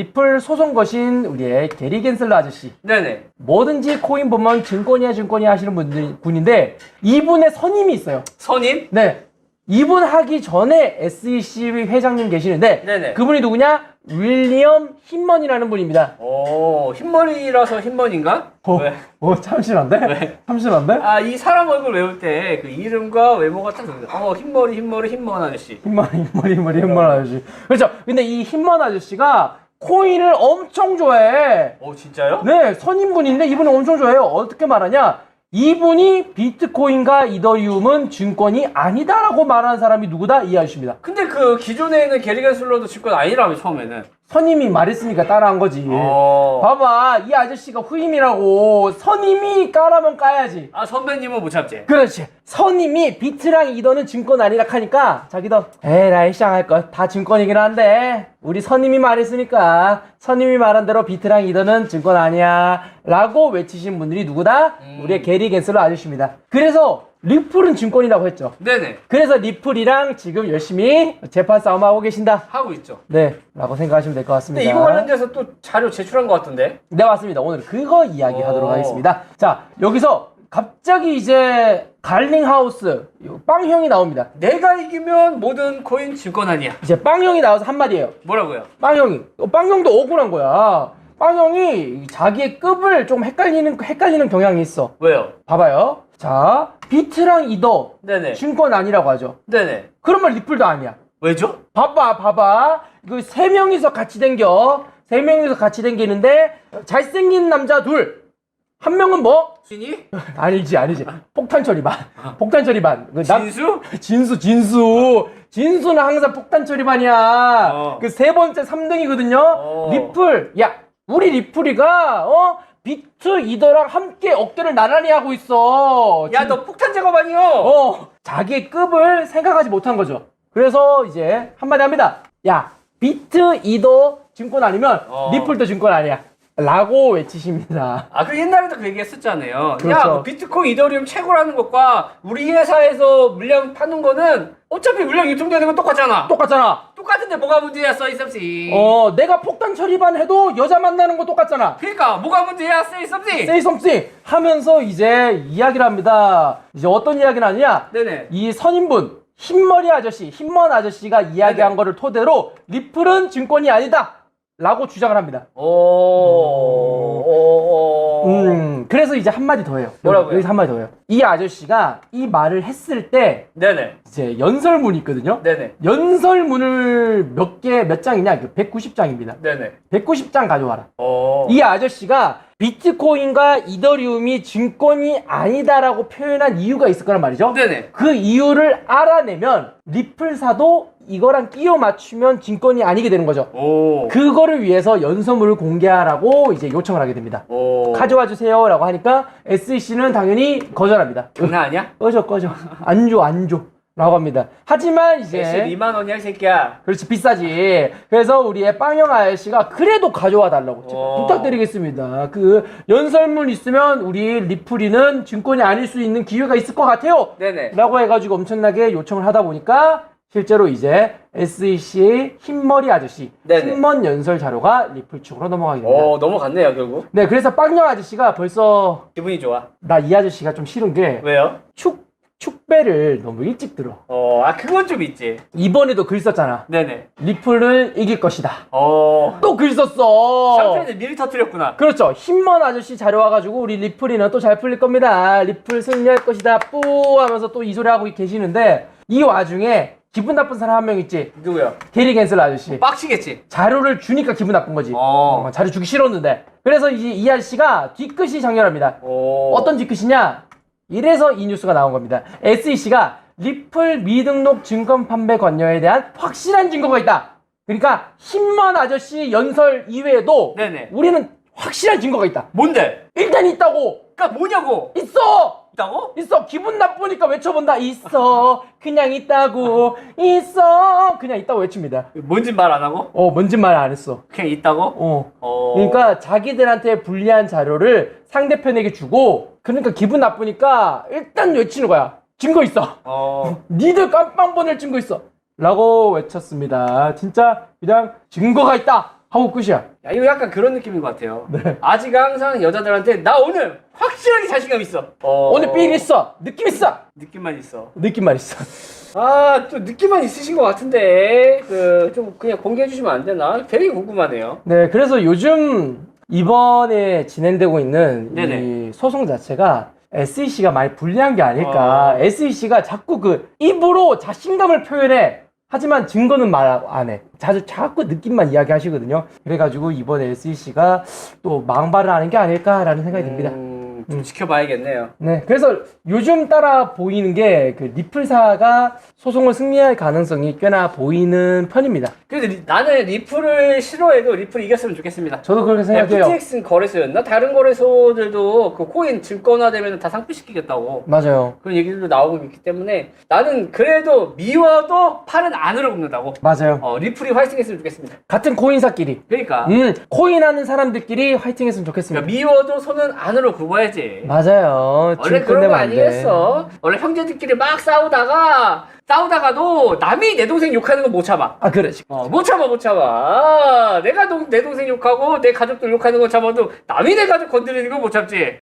리플 소송 거신 우리의 게리 겐슬러 아저씨. 네네. 뭐든지 코인 보면 증권이야 증권이야 하시는 분들 분인데 이분의 선임이 있어요. 선임? 네. 이분 하기 전에 SEC 회장님 계시는데 네네. 그분이 누구냐? 윌리엄 힘먼이라는 분입니다. 오, 흰머리라서 흰머리인가? 어, 왜? 어 참신한데? 왜? 참신한데? 아, 이 사람 얼굴 외울 때 그 이름과 외모가 딱 들어요. 어, 흰머리, 흰머리, 흰먼 아저씨. 힘먼 힘먼 힘먼 힘먼 아저씨. 그렇죠. 근데 이 힘먼 아저씨가 코인을 엄청 좋아해. 오, 진짜요? 네, 선임분인데 이분은 엄청 좋아해요. 어떻게 말하냐? 이분이 비트코인과 이더리움은 증권이 아니다라고 말하는 사람이 누구다? 이 아저씨입니다. 근데 그 기존에 있는 게리겐 슬러도 증권 아니라며, 처음에는. 선임이 말했으니까 따라한 거지. 어. 봐봐, 이 아저씨가 후임이라고 선임이 까라면 까야지. 아, 선배님은 못 참지. 그렇지. 선임이 비트랑 이더는 증권 아니라 하니까 자기도 에라이 쌍할 것다 증권이긴 한데 우리 선임이 말했으니까 선임이 말한 대로 비트랑 이더는 증권 아니야 라고 외치신 분들이 누구다? 음. 우리의 게리 겐슬러 아저씨입니다. 그래서 리플은 증권이라고 했죠. 네네. 그래서 리플이랑 지금 열심히 재판 싸움하고 계신다. 하고 있죠. 네, 라고 생각하시면 될 것 같습니다. 근데 이거 관련돼서 또 자료 제출한 것 같던데? 네 맞습니다. 오늘 그거 이야기 하도록 오. 하겠습니다. 자 여기서 갑자기 이제 갈링하우스 빵형이 나옵니다. 내가 이기면 모든 코인 증권 아니야. 이제 빵형이 나와서 한마디예요. 뭐라고요? 빵형이 어, 빵형도 억울한 거야. 빵형이 자기의 급을 좀 헷갈리는 헷갈리는 경향이 있어. 왜요? 봐봐요. 자 비트랑 이더 네네. 증권 아니라고 하죠. 네네. 그러면 리플도 아니야. 왜죠? 봐봐, 봐봐. 그세 명이서 같이 댕겨. 세 명이서 같이 댕기는데 잘생긴 남자 둘. 한 명은 뭐? 신이? 아니지, 아니지. 폭탄 처리반. 폭탄 처리반. 그 남- 진수? 진수, 진수. 진수는 항상 폭탄 처리반이야. 어. 그 세 번째 3등이거든요. 어. 리플. 야, 우리 리플이가 어? 비트 이더랑 함께 어깨를 나란히 하고 있어. 야, 너 폭탄 작업아니요? 어, 자기의 급을 생각하지 못한 거죠. 그래서 이제 한마디 합니다. 야, 비트 이더 증권 아니면 어. 리플도 증권 아니야. 라고 외치십니다. 아, 그 옛날에도 그 얘기 했었잖아요. 그렇죠. 야, 그 비트코인 이더리움 최고라는 것과 우리 회사에서 물량 파는 거는 어차피 물량 유통되는 건 똑같잖아. 똑같잖아. 똑같은데 뭐가 문제야, 써이 썸씨. 어, 내가 폭탄 처리반 해도 여자 만나는 거 똑같잖아. 그러니까 뭐가 문제야, 써이 썸씨. Say something 하면서 이제 이야기를 합니다. 이제 어떤 이야기를 하느냐? 네네. 이 선임분, 흰머리 아저씨, 흰먼 아저씨가 이야기한 네네. 거를 토대로 리플은 증권이 아니다. 라고 주장을 합니다. 오, 오, 오. 음, 그래서 이제 한마디 더 해요. 뭐라고요? 여기서 한마디 더 해요. 이 아저씨가 이 말을 했을 때 네네. 이제 연설문이 있거든요. 네네. 연설문을 몇 개, 몇 장이냐? 190장입니다. 네네. 190장 가져와라. 오. 이 아저씨가 비트코인과 이더리움이 증권이 아니다라고 표현한 이유가 있을 거란 말이죠. 네네. 그 이유를 알아내면 리플사도 이거랑 끼워 맞추면 증권이 아니게 되는 거죠. 오. 그거를 위해서 연설문을 공개하라고 이제 요청을 하게 됩니다. 오. 가져와 주세요라고 하니까 SEC는 당연히 거절합니다. 장난 아니야? 꺼져 꺼져 안 줘 안 줘. 라고 합니다. 하지만 이제 2만 원이야, 이 새끼야. 그렇지 비싸지. 그래서 우리의 빵영 아저씨가 그래도 가져와 달라고 제가 어. 부탁드리겠습니다. 그 연설문 있으면 우리 리플이는 증권이 아닐 수 있는 기회가 있을 것 같아요. 네네. 라고 해가지고 엄청나게 요청을 하다 보니까 실제로 이제 SEC의 흰머리 아저씨 네네. 흰먼 연설 자료가 리플 측으로 넘어가게 됩니다. 오, 넘어갔네요, 결국. 네, 그래서 빵영 아저씨가 벌써 기분이 좋아. 나 이 아저씨가 좀 싫은 게 왜요? 축, 축배를 너무 일찍 들어. 어, 아, 그건 좀 있지. 이번에도 글 썼잖아. 네네. 리플을 이길 것이다. 어. 또 글 썼어. 샴페인을 미리 터뜨렸구나. 그렇죠. 흰먼 아저씨 자료 와가지고 우리 리플이는 또 잘 풀릴 겁니다. 리플 승리할 것이다. 뿌 하면서 또 이 소리 하고 계시는데 이 와중에 기분 나쁜 사람 한 명 있지. 누구요? 게리 겐슬 아저씨. 빡치겠지. 자료를 주니까 기분 나쁜 거지. 어. 어, 자료 주기 싫었는데. 그래서 이제 이 아저씨가 뒤끝이 장렬합니다. 오. 어떤 뒤끝이냐? 이래서 이 뉴스가 나온 겁니다. SEC가 리플 미등록 증권 판매 관여에 대한 확실한 증거가 있다. 그러니까 흰먼 아저씨 연설 이외에도 네네. 우리는 확실한 증거가 있다. 뭔데? 일단 있다고. 그니까 뭐냐고? 있어. 있다고? 있어. 기분 나쁘니까 외쳐본다. 있어. 그냥 있다고. 있어. 그냥 있다고 외칩니다. 뭔진 말 안 하고? 어, 뭔지 말 안 했어. 그냥 있다고? 어. 어. 그러니까 자기들한테 불리한 자료를 상대편에게 주고 그러니까 기분 나쁘니까 일단 외치는 거야. 증거 있어. 어. 니들 깜빵 보낼 증거 있어. 라고 외쳤습니다. 진짜 그냥 증거가 있다. 하고 끝이야. 야, 이거 약간 그런 느낌인 것 같아요. 네. 아직 항상 여자들한테 나 오늘 확실하게 자신감 있어. 어, 오늘 삘 있어. 느낌 있어. 느낌만 있어. 느낌만 있어. 아, 또 느낌만 있으신 것 같은데, 그, 좀 그냥 공개해 주시면 안 되나? 되게 궁금하네요. 네, 그래서 요즘 이번에 진행되고 있는 네네. 이 소송 자체가 SEC가 많이 불리한 게 아닐까. 어. SEC가 자꾸 그 입으로 자신감을 표현해. 하지만 증거는 말 안 해. 자주 자꾸 느낌만 이야기 하시거든요. 그래가지고 이번에 SEC가 또 망발을 하는 게 아닐까라는 생각이 듭니다. 음, 좀 지켜봐야겠네요. 네, 그래서 요즘 따라 보이는 게 그 리플사가 소송을 승리할 가능성이 꽤나 보이는 편입니다. 그래도 리- 나는 리플을 싫어해도 리플 이겼으면 좋겠습니다. 저도 그렇게 생각해요. FTX 거래소였나? 다른 거래소들도 그 코인 증권화되면 다 상피시키겠다고. 맞아요. 그런 얘기들도 나오고 있기 때문에 나는 그래도 미워도 팔은 안으로 굽는다고. 맞아요. 어, 리플이 화이팅했으면 좋겠습니다. 같은 코인사끼리. 그러니까, 음, 코인 하는 사람들끼리 화이팅 했으면 좋겠습니다. 그러니까 미워도 손은 안으로 굽어야 지. 맞아요. 원래 그런 거. 아니겠어. 원래 형제들끼리 막 싸우다가 싸우다가도 남이 내 동생 욕하는 거 못 참아. 아, 그래. 어, 못 참아, 못 참아. 아, 내가 동, 내 동생 욕하고 내 가족들 욕하는 거 참아도 남이 내 가족 건드리는 거 못 참지.